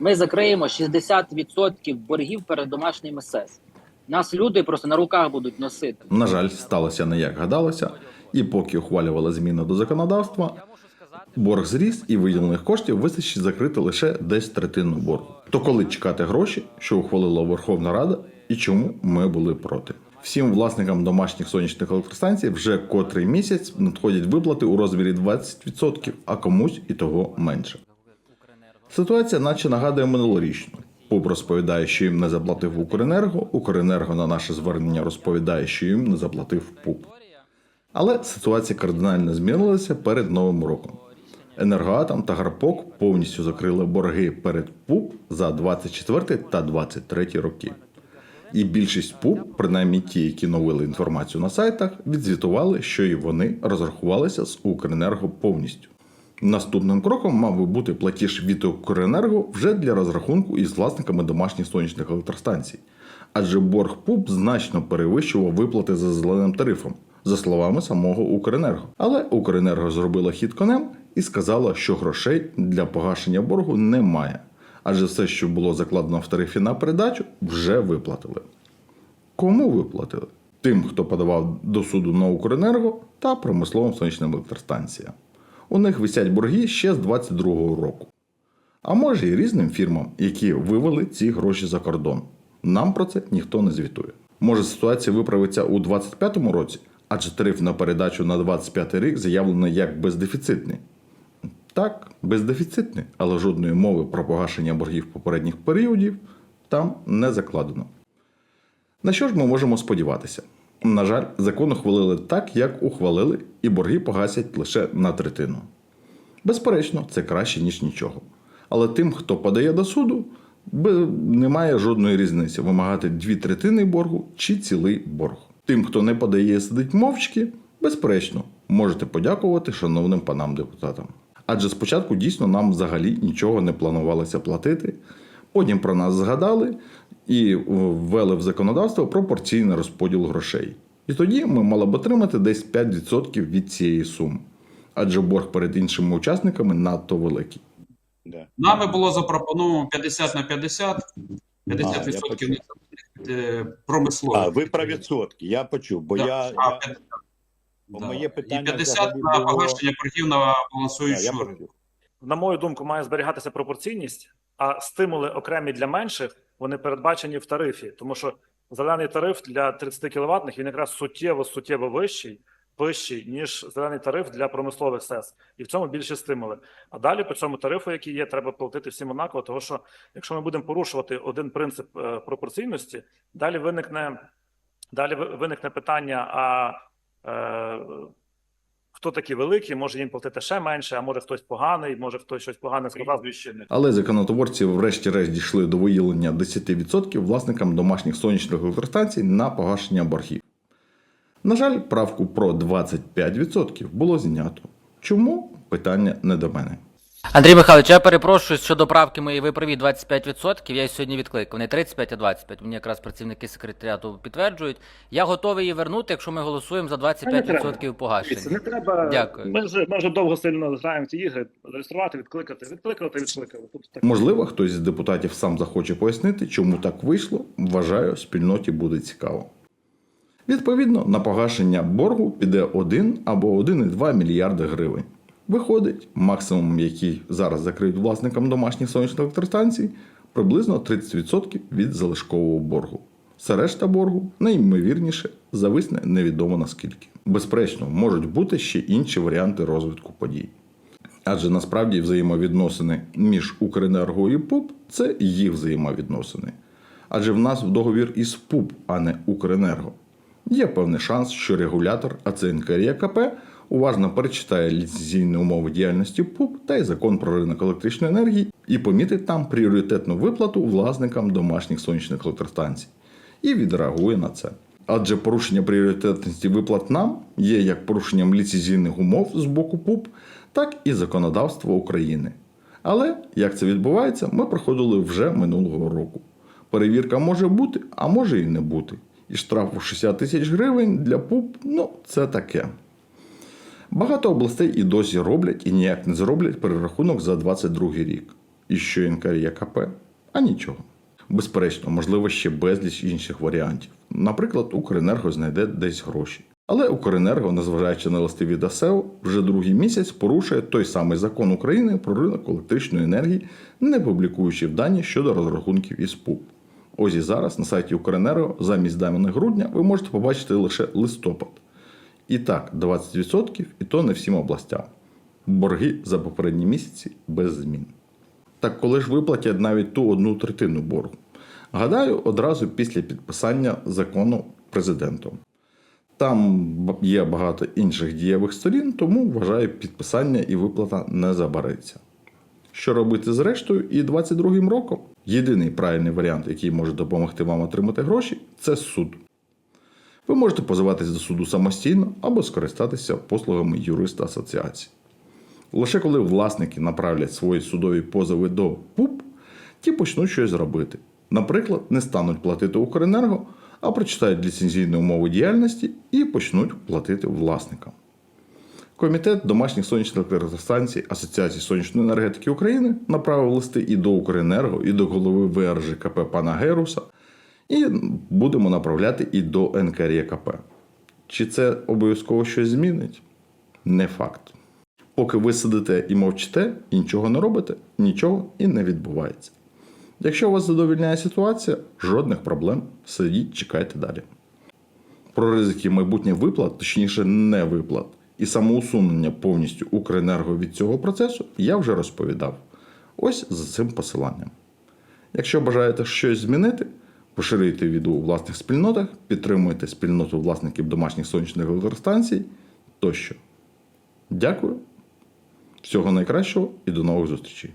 Ми закриємо 60% боргів перед домашніми СЕС. Нас люди просто на руках будуть носити. На жаль, сталося не як гадалося, і поки ухвалювали зміни до законодавства, борг зріс і виділених коштів вистачить закрити лише десь третину боргу. То коли чекати гроші, що ухвалила Верховна Рада, і чому ми були проти? Всім власникам домашніх сонячних електростанцій вже котрий місяць надходять виплати у розмірі 20%, а комусь і того менше. Ситуація наче нагадує минулорічну. ПУБ розповідає, що їм не заплатив Укренерго, Укренерго на наше звернення розповідає, що їм не заплатив ПУБ. Але ситуація кардинально змінилася перед Новим роком. Енергоатом та Гарпок повністю закрили борги перед ПУБ за 24 та 23 роки. І більшість ПУБ, принаймні ті, які новили інформацію на сайтах, відзвітували, що і вони розрахувалися з Укренерго повністю. Наступним кроком мав би бути платіж від Укренерго вже для розрахунку із власниками домашніх сонячних електростанцій. Адже борг ПУБ значно перевищував виплати за зеленим тарифом, за словами самого Укренерго. Але Укренерго зробила хід конем і сказала, що грошей для погашення боргу немає. Адже все, що було закладено в тарифі на передачу, вже виплатили. Кому виплатили? Тим, хто подавав до суду на Укренерго та промисловим сонячним електростанціям. У них висять борги ще з 22-го року. А може і різним фірмам, які вивели ці гроші за кордон. Нам про це ніхто не звітує. Може ситуація виправиться у 25-му році, адже тариф на передачу на 25 рік заявлений як бездефіцитний. Так, бездефіцитний, але жодної мови про погашення боргів попередніх періодів там не закладено. На що ж ми можемо сподіватися? На жаль, закон ухвалили так, як ухвалили, і борги погасять лише на третину. Безперечно, це краще, ніж нічого. Але тим, хто подає до суду, немає жодної різниці вимагати дві третини боргу чи цілий борг. Тим, хто не подає, сидить мовчки, безперечно, можете подякувати шановним панам депутатам. Адже спочатку дійсно нам взагалі нічого не планувалося платити. Потім про нас згадали і ввели в законодавство пропорційний розподіл грошей. І тоді ми мали б отримати десь 5% від цієї суми. Адже борг перед іншими учасниками надто великий. Да. Нами було запропоновано 50 на 50, 50% А, почув. е, промислових. А, ви про відсотки, я почув, бо Да, я, а, я, 50, бо да. моє питання І 50 взагалі на було- погашення боргів на Да, я балансуючу почув. на мою думку, має зберігатися пропорційність, а стимули окремі для менших вони передбачені в тарифі, тому що зелений тариф для 30 кВт він якраз суттєво суттєво вищий, вищий ніж зелений тариф для промислових СЕС, і в цьому більше стимули. А далі по цьому тарифу, який є, треба платити всім однаково, тому що якщо ми будемо порушувати один принцип е, пропорційності, далі виникне далі ви- виникне питання. А е, хто такі великі, може їм платити ще менше, а може хтось поганий, може хтось щось погане сказав. Але законотворці врешті-решт дійшли до виділення 10% власникам домашніх сонячних електростанцій на погашення боргів. На жаль, правку про 25% було знято. Чому? Питання не до мене. Андрій Михайлович, я перепрошую щодо правки моєї ви праві 25%. Я її сьогодні відкликав. Не 35, а 25. Мені якраз працівники секретаріату підтверджують. Я готовий її вернути, якщо ми голосуємо за 25% Дивіться, погашення. не треба. Дякую. Ми вже, ми вже довго сильно граємо ці ігри. Зареєструвати, відкликати, відкликати, відкликали. Тут так. Можливо, хтось з депутатів сам захоче пояснити, чому так вийшло. Вважаю, спільноті буде цікаво. Відповідно, на погашення боргу піде 1 або 1,2 мільярди гривень. Виходить, максимум, який зараз закриють власникам домашніх сонячних електростанцій, приблизно 30% від залишкового боргу. Все решта боргу, найімовірніше, зависне невідомо наскільки. Безперечно, можуть бути ще інші варіанти розвитку подій. Адже насправді взаємовідносини між Укренерго і ПУП це їх взаємовідносини. Адже в нас в договір із ПУП, а не Укренерго. Є певний шанс, що регулятор, а це НКРЄКП, уважно перечитає ліцензійні умови діяльності ПУП та й закон про ринок електричної енергії і помітить там пріоритетну виплату власникам домашніх сонячних електростанцій і відреагує на це. Адже порушення пріоритетності виплат нам є як порушенням ліцензійних умов з боку ПУП, так і законодавства України. Але як це відбувається, ми проходили вже минулого року. Перевірка може бути, а може і не бути. І штраф у 60 тисяч гривень для ПУП ну це таке. Багато областей і досі роблять і ніяк не зроблять перерахунок за 22 рік. І що НКРЄКП? А нічого. Безперечно, можливо ще безліч інших варіантів. Наприклад, Укренерго знайде десь гроші. Але Укренерго, незважаючи на листи від АСЕО, вже другий місяць порушує той самий закон України про ринок електричної енергії, не публікуючи дані щодо розрахунків із ПУП. Ось і зараз на сайті Укренерго замість даних грудня ви можете побачити лише листопад. І так, 20%, і то не всім областям. Борги за попередні місяці без змін. Так коли ж виплатять навіть ту одну третину боргу? Гадаю, одразу після підписання закону президентом. Там є багато інших дієвих сторін, тому вважаю, підписання і виплата не забереться. Що робити з рештою і 22 роком? Єдиний правильний варіант, який може допомогти вам отримати гроші, це суд. Ви можете позиватись до суду самостійно або скористатися послугами юриста асоціації. Лише коли власники направлять свої судові позови до ПУП, ті почнуть щось робити. Наприклад, не стануть платити Укренерго, а прочитають ліцензійні умови діяльності і почнуть платити власникам. Комітет домашніх сонячних електростанцій Асоціації сонячної енергетики України направив листи і до Укренерго, і до голови ВРЖКП пана Геруса, і будемо направляти і до НКРЄКП. Чи це обов'язково щось змінить? Не факт. Поки ви сидите і мовчите, і нічого не робите, нічого і не відбувається. Якщо вас задовільняє ситуація, жодних проблем, сидіть, чекайте далі. Про ризики майбутніх виплат, точніше, не виплат, і самоусунення повністю Укренерго від цього процесу я вже розповідав. Ось за цим посиланням. Якщо бажаєте щось змінити, поширюйте відео у власних спільнотах, підтримуйте спільноту власників домашніх сонячних електростанцій тощо. Дякую. Всього найкращого і до нових зустрічей.